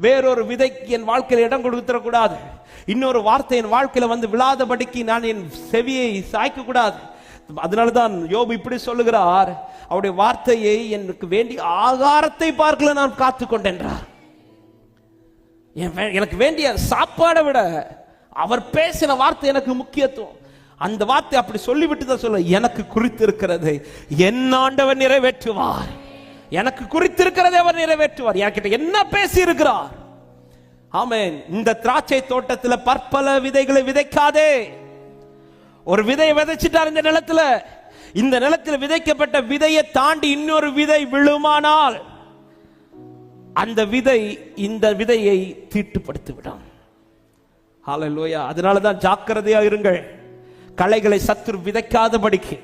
வேறொரு விதைக்கு என் வாழ்க்கையில் இடம் கொடுத்துடக்கூடாது. இன்னொரு வார்த்தை என் வாழ்க்கையில் வந்து விழாதபடிக்கு நான் என் செவியை சாய்க்க கூடாது. அதனாலதான் யோபு இப்படி சொல்லுகிறார். அவருடைய வார்த்தையை எனக்கு வேண்டிய ஆகாரத்தை பார்க்கல நான் காத்து கொண்டேன்றார். என் வே- எனக்கு வேண்டிய சாப்பாடை விட அவர் பேசின வார்த்தை எனக்கு முக்கியத்துவம். அந்த வார்த்தை அப்படி சொல்லிவிட்டு தான் சொல்ல எனக்கு குறித்து இருக்கிறது என் ஆண்டவன் நிறைவேற்றுவார். எனக்கு குறித்திருக்கிறதை அவர் நிறைவேற்றுவார். என்கிட்ட என்ன பேசி இருக்கிறார் ஆமேன். இந்த திராட்சை தோட்டத்தில் பற்பல விதைகளை விதைக்காதே. ஒரு விதையை விதைச்சிட்டார் இந்த நிலத்துல. இந்த நிலத்தில் விதைக்கப்பட்ட விதையை தாண்டி இன்னொரு விதை விழுமானால் அந்த விதை இந்த விதையை தீட்டுப்படுத்தி விடும் ஹalleluya. அதனால தான் ஜாக்கிரதையா இருங்கள். களைகளை சத்துரு விதைக்காதபடிக்கு.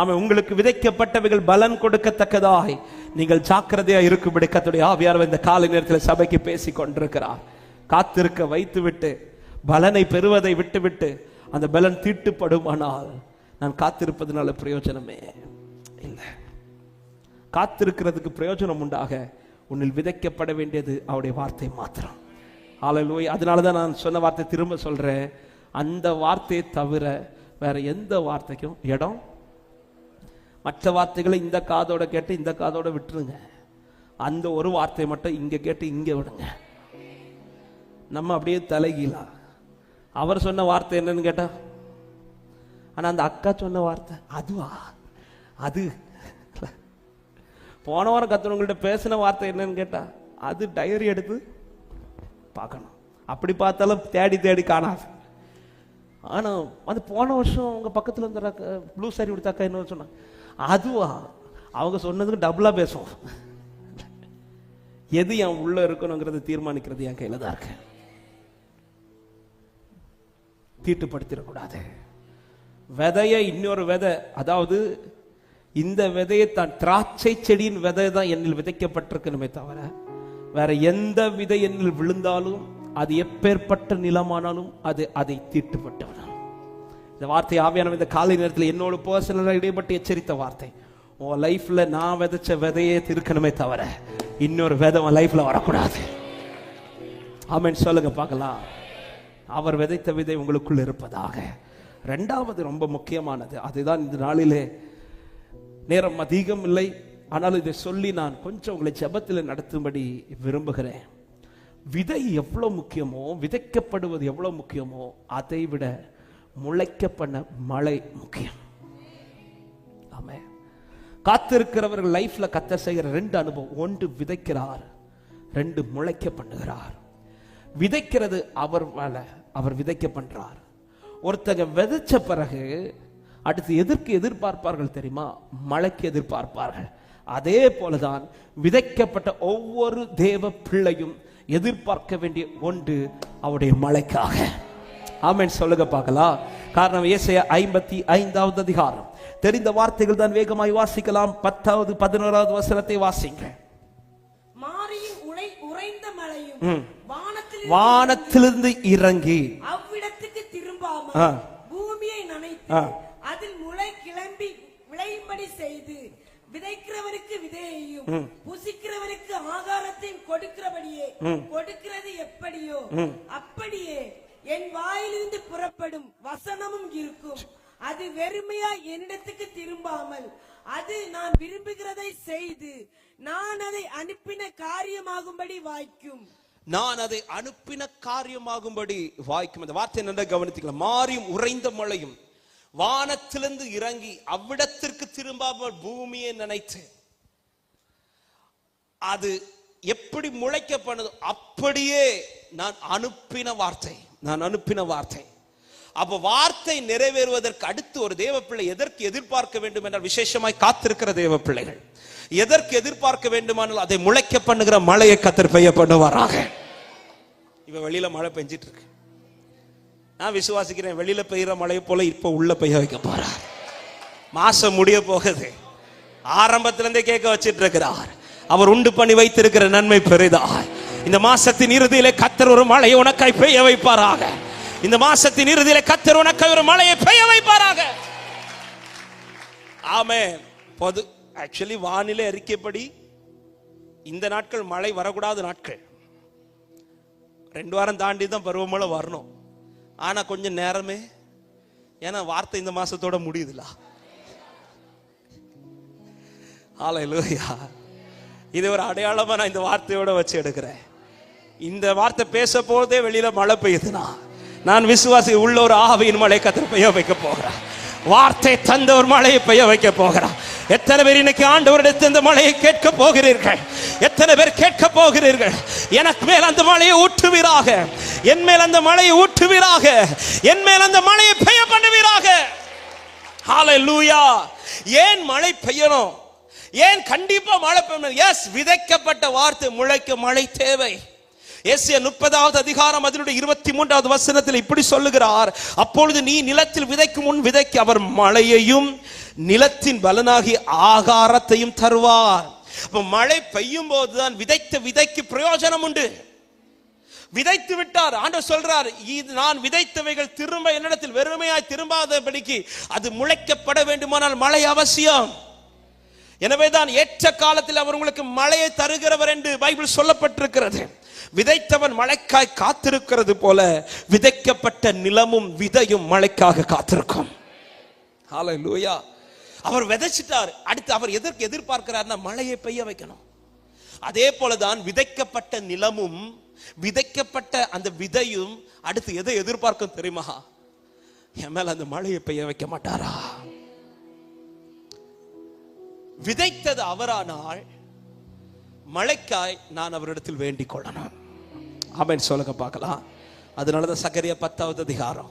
ஆமாம் உங்களுக்கு விதைக்கப்பட்டவைகள் பலன் கொடுக்கத்தக்கதாய். நீங்கள் ஜாக்கிரதையா இருக்கும்படி கத்துடைய ஆவியார் இந்த காலை நேரத்தில் சபைக்கு பேசி கொண்டிருக்கிறார். காத்திருக்க வைத்துவிட்டு பலனை பெறுவதை விட்டுவிட்டு அந்த பலன் தீட்டுப்படுமானால் நான் காத்திருப்பதனால பிரயோஜனமே இல்லை. காத்திருக்கிறதுக்கு பிரயோஜனம் உண்டாக உன்னில் விதைக்கப்பட வேண்டியது அவருடைய வார்த்தை மாத்திரம். ஹalleluya அதனால தான் நான் சொன்ன வார்த்தை திரும்ப சொல்கிறேன் அந்த வார்த்தையை தவிர வேற எந்த வார்த்தைக்கும் இடம் மற்ற வார்த்தைகளை இந்த காதோட கேட்டு இந்த காதோட விட்டுருங்க. அந்த ஒரு வார்த்தையை மட்டும் இங்க கேட்டு இங்க விடுங்க. நம்ம அப்படியே தலைகீழா. அவர் சொன்ன வார்த்தை என்னன்னு கேட்டா ஆனா அந்த அக்கா சொன்ன வார்த்தை அதுவா? அது. போன வாரம் கத்துறவங்கள்ட்ட பேசின வார்த்தை என்னன்னு கேட்டா அது டைரி எடுத்து பார்க்கணும். அப்படி பார்த்தாலும் தேடி தேடி காணாது. ஆனா அது போன வருஷம் உங்க பக்கத்துல இருந்த ப்ளூ சாரி கொடுத்தாக்கா என்ன சொன்னாங்க அதுவா? அவங்க சொன்னதுக்கு டபுளா பேசும் எது என் உள்ள இருக்கணுங்கிறத தீர்மானிக்கிறது என் கையில் தான் இருக்கு. தீட்டுப்படுத்திடக்கூடாது. விதைய இன்னொரு விதை அதாவது இந்த விதையை தான் திராட்சை செடியின் விதை தான் என்னில் விதைக்கப்பட்டிருக்கணுமே தவிர வேற எந்த விதை என்னில் விழுந்தாலும் அது எப்பேற்பட்ட நிலமானாலும் அது அதை தீட்டுப்பட்டவன் இந்த வார்த்தை ஆவியான இந்த காலை நேரத்தில் என்னோட பர்சனலாக இடைப்பட்டு எச்சரித்த வார்த்தை. உன் லைஃப்ல நான் விதைச்ச விதையே திருக்கணுமே தவிர இன்னொரு விதை உன் லைஃப்ல வரக்கூடாது. ஆமென். சொல்லுங்க பார்க்கலாம். அவர் விதைத்த விதை உங்களுக்குள் இருப்பதாக. ரெண்டாவது ரொம்ப முக்கியமானது. அதுதான் இந்த நாளிலே நேரம் அதிகம் இல்லை. ஆனால் இதை சொல்லி நான் கொஞ்சம் உங்களை ஜெபத்தில் நடத்தும்படி விரும்புகிறேன். விதை எவ்வளோ முக்கியமோ விதைக்கப்படுவது எவ்வளோ முக்கியமோ அதை விட முளைக்க பண்ண மழை முக்கியம். ஆமே காத்திருக்கிறவர்கள் லைஃப்ல கத்த செய்கிற ரெண்டு அனுபவம். ஒன்று விதைக்கிறார் ரெண்டு முளைக்க பண்ணுகிறார் விதைக்கிறது அவர் மேல அவர் விதைக்க பண்றார் ஒருத்தங்க விதைச்ச பிறகு அடுத்து எதற்கு எதிர்பார்ப்பார்கள் தெரியுமா? மழைக்கு எதிர்பார்ப்பார்கள். அதே போலதான் விதைக்கப்பட்ட ஒவ்வொரு தேவ பிள்ளையும் எதிர்பார்க்க வேண்டிய ஒன்று அவருடைய மழைக்காக. ஆமென். சொல்லுங்க பார்க்கலாம். காரணம் ஏசாயா ஐம்பத்தி ஐந்தாவது அதிகாரம். தெரிந்த வார்த்தைகள் தான் வேகமாய் வாசிக்கலாம். பத்தாவது பதினோராவது வசனத்தை வாசிங்க. வானத்திலிருந்து இறங்கி அவ்விடத்துக்கு திரும்பாமல் ஆ. பூமியை நனைத்து. அதில் முளை கிளம்பி விளையும்படி செய்து விதைக்கிறவருக்கு விதையையும் புசிக்கிறவருக்கு ஆகாரத்தையும் கொடுக்கிறபடியே கொடுக்கிறது எப்படியோ அப்படியே என் வாயிலிருந்து புறப்படும் வசனமும் இருக்கும். அது வெறுமையா என்னிடத்துக்கு திரும்பாமல் அது நான் விரும்புகிறதை செய்து நான் அதை அனுப்பின காரியமாகும்படி வாய்க்கும். நான் அதை அனுப்பின காரியமாகும்படி வாய்க்கும். அந்த வார்த்தை நல்லா கவனித்துக்கலாம். மாறியும் உறைந்த மழையும் வானத்திலிருந்து இறங்கி அவ்விடத்திற்கு திரும்பாமல் பூமியை நினைத்து அது எப்படி முளைக்கப்படுது அப்படியே நான் அனுப்பின வார்த்தை. நான் அனுப்பின வார்த்தை. அப்ப வார்த்தை நிறைவேறுவதற்கு அடுத்து ஒரு தேவ பிள்ளை எதற்கு எதிர்பார்க்க வேண்டும் என்றால் விசேஷமாய் காத்திருக்கிற தேவ பிள்ளைகள் எதற்கு எதிர்பார்க்க வேண்டுமானால் அதை முளைக்க பண்ணுகிற மழையை கத்தர் பெய்ய பண்ணுவாராக. இப்ப வெளியில மழை பெஞ்சிட்டு இருக்கு நான் விசுவாசிக்கிறேன் வெளியில பெய்யுற மழையை போல இப்ப உள்ள பெய்ய வைக்க போறார். மாசம் முடிய போகுது. ஆரம்பத்துல இருந்தே கேட்க வச்சிட்டு இருக்கிறார் அவர் உண்டு பண்ணி வைத்திருக்கிற நன்மை பெரிதாய் இந்த மாசத்தின் இறுதியிலே கத்தர் ஒரு மழையை உனக்காய் பெய்ய வைப்பாராக. இந்த மாசத்தின் இறுதியிலே கத்தர் உனக்காய் ஒரு மழையை பெய்ய வைப்பாராக. ஆமே பொது ஆக்சுவலி வானிலை அறிக்கைப்படி இந்த நாட்கள் மழை வரக்கூடாத நாட்கள். ரெண்டு வாரம் தாண்டி தான் பருவமழை வரணும். ஆனால் கொஞ்சம் நேரமே ஏன்னா வார்த்தை இந்த மாசத்தோட முடியுதுல. ஆலையிலோயா இது ஒரு அடையாளமாக நான் இந்த வார்த்தையோட வச்சு எடுக்கிறேன். இந்த வார்த்தை பேச போதே வெளியில மழை பெய்யுதுனா நான் விசுவாசி உள்ள ஒரு ஆவியின் மழை கத்திர பெய்ய வைக்க போகிறேன் வார்த்தை தந்த ஒரு மழையை பெய்ய வைக்க போகிறான் எத்தனை பேர் இன்னைக்கு ஆண்டவரிடத்து இந்த மழையை கேட்க போகிறீர்கள்? எத்தனை பேர் கேட்க போகிறீர்கள்? எனக்கு மேல் அந்த மழையை ஊற்றுவீராக. என் மேல் அந்த மழையை ஊற்றுவீராக. என் மேல் அந்த மழையை பெய்ய பண்ணுவீராக. லூயா ஏன் மழை பெய்யணும்? ஏன் கண்டிப்பா மழை பெய்யணும்? எஸ் விதைக்கப்பட்ட வார்த்தை முளைக்க மழை தேவை. ஏசிய முப்பதாவது அதிகாரம் அதனுடைய இருபத்தி மூன்றாவது வசனத்தில் இப்படி சொல்லுகிறார். அப்பொழுது நீ நிலத்தில் விதைக்கும் முன் விதைக்கு அவர் மழையையும் நிலத்தின் பலனாகி ஆகாரத்தையும் தருவார். அப்ப மழை பெய்யும் போதுதான் விதைத்த விதைக்கு பிரயோஜனம் உண்டு. விதைத்து விட்டார். ஆண்டவர் சொல்றார் இது நான் விதைத்தவைகள் திரும்ப என்னிடத்தில் வெறுமையாய் திரும்பாதபடிக்கு அது முளைக்கப்பட வேண்டுமானால் மழை அவசியம். எனவேதான் ஏற்ற காலத்தில் அவர் உங்களுக்கு மழையை தருகிறவர் என்று பைபிள் சொல்லப்பட்டிருக்கிறது. விதைத்தவன் மழைக்காய் காத்திருக்கிறது போல விதைக்கப்பட்ட நிலமும் விதையும் மழைக்காக காத்திருக்கும். ஹalleluya அவர் விதைச்சிட்டார். அடுத்து அவர் எதற்கு எதிர்பார்க்கிறார்னா மழையை பெய்ய வைக்கணும். அதே போலதான் விதைக்கப்பட்ட நிலமும் விதைக்கப்பட்ட அந்த விதையும் அடுத்து எதை எதிர்பார்க்கும் தெரியுமா? என் மேல அந்த மழையை பெய்ய வைக்க மாட்டாரா? விதைத்தது அவரானால் மழைக்காய் நான் அவரிடத்தில் வேண்டிக் கொள்ளணும் ஆமென். சொல்லுங்க பார்க்கலாம். அதனாலதான் சக்கரியா பத்தாவது அதிகாரம்.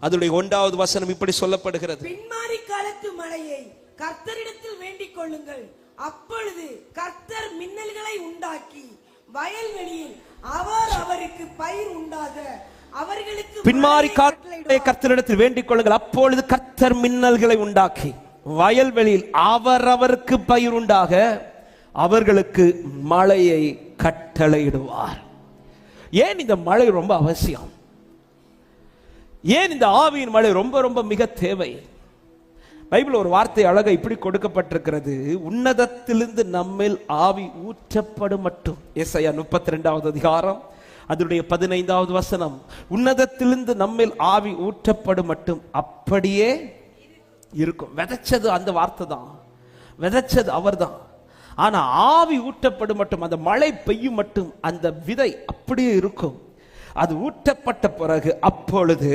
அதனுடைய ஒன்றாவது வசனம் இப்படி சொல்லப்படுகிறது. பின்மாறி காலத்து மழையை கர்த்தரிடத்தில் வேண்டிக் கொள்ளுங்கள் அப்பொழுது கர்த்தர் மின்னல்களை உண்டாக்கி வயல்வெளியில் அவர் அவருக்கு பயிர் உண்டாக அவர்களுக்கு பின்மாறி காலத்தை. கர்த்தரிடத்தில் வேண்டிக் கொள்ளுங்கள் அப்பொழுது கர்த்தர் மின்னல்களை உண்டாக்கி வயல்வெளியில் அவரவருக்கு பயிர் உண்டாக அவர்களுக்கு மழையை கட்டளையிடுவார். ஏன் இந்த மழை ரொம்ப அவசியம்? ஏன் இந்த ஆவியின் மழை ரொம்ப ரொம்ப மிக தேவை? பைபிள் ஒரு வார்த்தை அழகை இப்படி கொடுக்கப்பட்டிருக்கிறது. உன்னதத்திலிருந்து நம்மேல் ஆவி ஊற்றப்படும் மட்டும். எஸ்ஐயா முப்பத்தி ரெண்டாவது அதிகாரம் அதனுடைய பதினைந்தாவது வசனம். உன்னதத்திலிருந்து நம்மேல் ஆவி ஊற்றப்படும் மட்டும். அப்படியே இருக்கும். விதைச்சது அந்த வார்த்தை தான். விதைச்சது அவர் தான் ஆனால் ஆவி ஊட்டப்படும் மட்டும் அந்த மழை பெய்யும் மட்டும் அந்த விதை அப்படியே இருக்கும். அது ஊட்டப்பட்ட பிறகு அப்பொழுது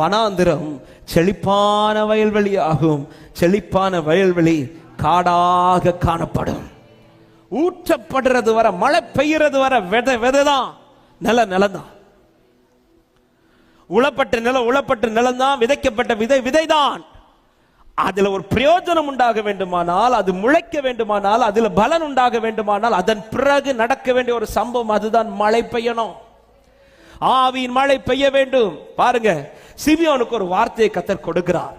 வனாந்திரம் செழிப்பான வயல்வெளி ஆகும் செழிப்பான வயல்வெளி காடாக காணப்படும். ஊற்றப்படுறது வர மழை பெய்யறது வர விதை விதை தான் நில நிலந்தான் உழப்பட்ட நிலம் உழப்பட்ட நிலம் தான் விதைக்கப்பட்ட விதை விதைதான். அதுல ஒரு பிரயோஜனம் உண்டாக வேண்டுமானால் அது முளைக்க வேண்டுமானால் அதுல பலன் உண்டாக வேண்டுமானால் அதன் பிறகு நடக்க வேண்டிய ஒரு சம்பவம் அதுதான் மழை பெய்யணும். ஆவியின் மழை பெய்ய வேண்டும். பாருங்க சிவியோனுக்கு ஒரு வார்த்தையை கத்தர் கொடுக்கிறார்.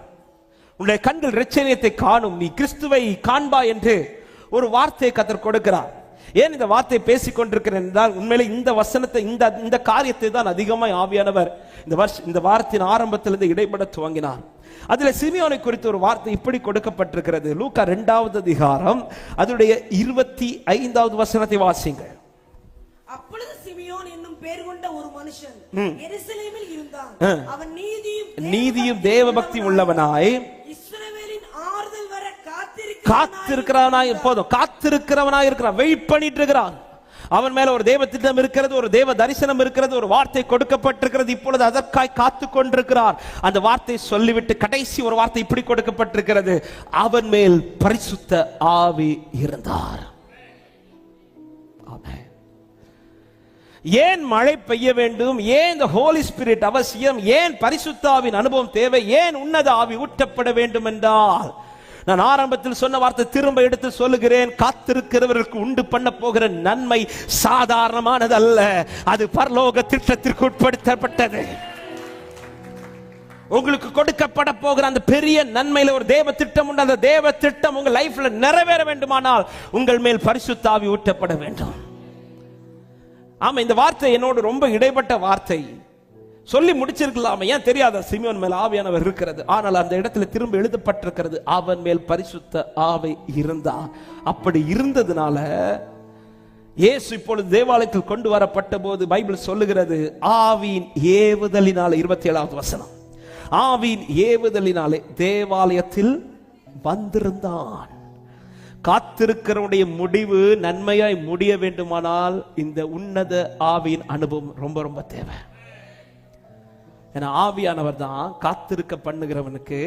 உன்னுடைய கண்கள் ரட்சணியத்தை காணும் நீ கிறிஸ்துவை காண்பா என்று ஒரு வார்த்தையை கத்தர் கொடுக்கிறார். ஏன் இந்த வார்த்தையை பேசிக் கொண்டிருக்கிறேன் என்றால் உண்மையிலே இந்த வசனத்தை இந்த இந்த காரியத்தை தான் அதிகமாய் ஆவியானவர் இந்த வருஷ இந்த வாரத்தின் ஆரம்பத்திலிருந்து இடைப்பட துவங்கினார். அதுல சிமியோனை குறித்து ஒரு வார்த்தை இப்படி கொடுக்கப்பட்டிருக்கிறது. லூக்கா இரண்டாவது அதிகாரம் அதனுடைய இருபத்தி ஐந்தாவது வசனத்தை வாசிங்கள் அப்பொழுது சிமியோன் என்னும் பேர் கொண்ட ஒரு மனுஷன் எருசலேமில் இருந்தான். அவன் நீதியும் நீதியும் தேவ பக்தி உள்ளவனாய் காத்திருக்கிறவனா போதும். காத்திருக்கிறவனா இருக்கிறான் வெயிட் பண்ணிட்டு இருக்கிறான் அவன் மேல ஒரு தேவ திட்டம் இருக்கிறது ஒரு தேவ தரிசனம் இருக்கிறது ஒரு வார்த்தை கொடுக்கப்பட்டிருக்கிறது. இப்பொழுது அதற்காய் காத்து கொண்டிருக்கிறார். அந்த வார்த்தை சொல்லிவிட்டு கடைசி ஒரு வார்த்தை இப்படி கொடுக்கப்பட்டிருக்கிறது. அவன் மேல் பரிசுத்த ஆவி இருந்தார். ஏன் மழை பெய்ய வேண்டும்? ஏன் இந்த ஹோலி ஸ்பிரிட் அவசியம்? ஏன் பரிசுத்தாவின் அனுபவம் தேவை? ஏன் உன்னத ஆவி ஊட்டப்பட வேண்டும் என்றால்? நான் ஆரம்பத்தில் சொன்ன வார்த்தை திரும்ப எடுத்து சொல்லுகிறேன். காத்திருக்கிறவர்களுக்கு உண்டு பண்ண போகிற நன்மை சாதாரணமானது அல்ல அது பரலோக திட்டத்திற்கு உட்படுத்தப்பட்டது. உங்களுக்கு கொடுக்கப்பட போகிற அந்த பெரிய நன்மையில ஒரு தேவ திட்டம் உண்டு. அந்த தேவ திட்டம் உங்க லைஃப்ல நிறைவேற வேண்டுமானால் உங்கள் மேல் பரிசுத்தாவி ஊட்டப்பட வேண்டும். ஆமா இந்த வார்த்தை என்னோடு ரொம்ப இடைப்பட்ட வார்த்தை. சொல்லி முடிச்சிருக்கலாம். ஏன் தெரியாத சிமியோன் மேல் ஆவியானவர் இருக்கிறது. ஆனால் அந்த இடத்துல திரும்ப எழுதப்பட்டிருக்கிறது அவன் மேல் பரிசுத்த ஆவை இருந்தா. அப்படி இருந்ததுனால இயேசு இப்பொழுது தேவாலயத்தில் கொண்டு வரப்பட்ட போது பைபிள் சொல்லுகிறது ஆவியின் ஏவுதலினாலே இருபத்தி ஏழாவது வசனம் ஆவியின் ஏவுதலினாலே தேவாலயத்தில் வந்திருந்தான். காத்திருக்கிறவனுடைய முடிவு நன்மையாய் முடிய வேண்டுமானால் இந்த உன்னத ஆவியின் அனுபவம் ரொம்ப ரொம்ப தேவை. ஏன்னா ஆவியானவர் தான் காத்திருக்க பண்ணுகிறவனுக்கு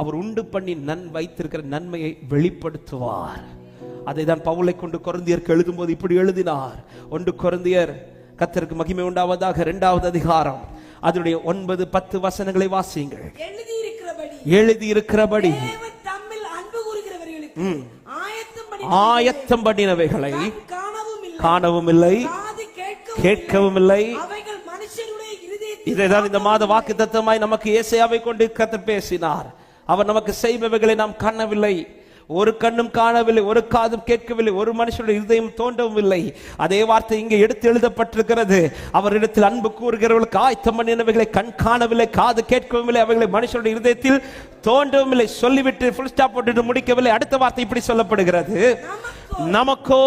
அவர் உண்டு பண்ணி நன் வைத்திருக்கிற நன்மையை வெளிப்படுத்துவார். அதை தான் பவுலை கொண்டு கொருந்தியருக்கு எழுதும்போது இப்படி எழுதினார். ஒன்று கொருந்தியர் கத்தருக்கு மகிமை உண்டாவதாக இரண்டாவது அதிகாரம். அதனுடைய ஒன்பது பத்து வசனங்களை வாசியுங்கள். எழுதி இருக்கிறபடி ஆயத்தம் பண்ணி ஆயத்தம் பண்ணினவைகளை கண் காணவும் இல்லை. கேட்கவும் இல்லை. இதைதான் இந்த மாத வாக்கு தத்தமாய் நமக்கு ஏசையாவை கொண்டு கத்த பேசினார். அவர் நமக்கு செய்பவைகளை நாம் காணவில்லை. ஒரு கண்ணும் காணவில்லை ஒரு காதும் கேட்கவில்லை ஒரு மனுஷனுடைய இருதயம் தோன்றவும் இல்லை. அதே வார்த்தை இங்கே எடுத்து எழுதப்பட்டிருக்கிறது. அவரிடத்தில் அன்பு கூறுகிறவர்களுக்கு ஆயத்தம் பண்ணினவைகளை கண் காணவில்லை காது கேட்கவும் இல்லை அவைகளை மனுஷனுடைய இருதயத்தில் தோன்றவும் இல்லை. சொல்லிவிட்டு ஃபுல் ஸ்டாப் போட்டுட்டு முடிக்கவில்லை. அடுத்த வார்த்தை இப்படி சொல்லப்படுகிறது. நமக்கோ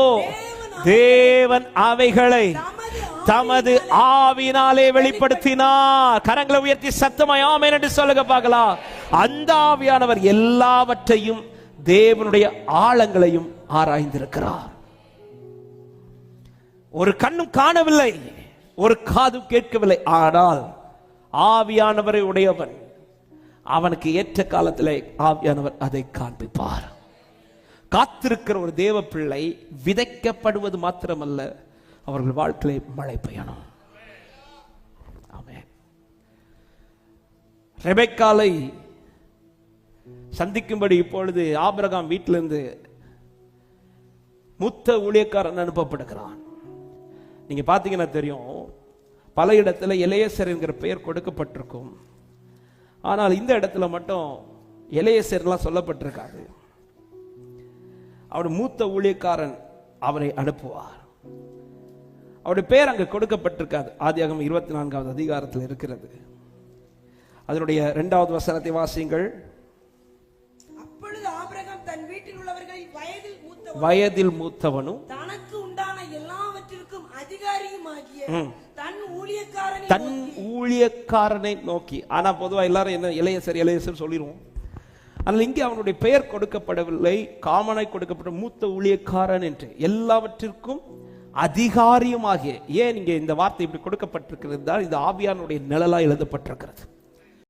தேவன் அவைகளை தமது ஆவினாலே வெளிப்படுத்தினார். கரங்களை உயர்த்தி சத்தமாய் ஆமென் என்று சொல்லுங்க பார்க்கலாம். அந்த ஆவியானவர் எல்லாவற்றையும் தேவனுடைய ஆழங்களையும் ஆராய்ந்திருக்கிறார். ஒரு கண்ணும் காணவில்லை ஒரு காதும் கேட்கவில்லை. ஆனால் ஆவியானவரை உடையவன் அவனுக்கு ஏற்ற காலத்திலே ஆவியானவர் அதை காண்பிப்பார். காத்திருக்கிற ஒரு தேவ பிள்ளை விதைக்கப்படுவது மாத்திரமல்ல அவர்கள் வாழ்க்கையிலே மழை பெய்யணும். ஆமென். ரெபெக்காலை சந்திக்கும்படி இப்பொழுது ஆபிரகாம் வீட்டிலிருந்து மூத்த ஊழியக்காரன் அனுப்பப்படுகிறான். நீங்க பாத்தீங்கன்னா தெரியும் பல இடத்துல இளையசர் என்கிற பெயர் கொடுக்கப்பட்டிருக்கும். ஆனால் இந்த இடத்துல மட்டும் இளையசர்லாம் சொல்லப்பட்டிருக்காது. அவர் மூத்த ஊழியக்காரன் அவரை அனுப்புவார். அவருடைய பேர் அங்க கொடுக்கப்பட்டிருக்காது. ஆதியாகமம் இருபத்தி நான்காவது அதிகாரத்தில் இருக்கிறது. அதனுடைய இரண்டாவது வசனத்தை வாசியுங்கள். வயதில் மூத்தவன் வயதில் மூத்தவனும் தனக்கு உண்டான எல்லாவற்றிற்கும் ஊழியக்காரனை தன் ஊழியக்காரனை நோக்கி. ஆனா பொதுவா எல்லாரும் என்ன இளையசர் இளையசர் சொல்லிடுவோம் ஆனால் இங்கே அவனுடைய பெயர் கொடுக்கப்படவில்லை. காமனாய் கொடுக்கப்பட்ட மூத்த ஊழியக்காரன் என்று. எல்லாவற்றிற்கும் அதிகாரியமாகிய ஏன் இங்கே இந்த வார்த்தை இப்படி கொடுக்கப்பட்டிருக்கிறது தான் இது ஆவியானுடைய நிழலாக எழுதப்பட்டிருக்கிறது.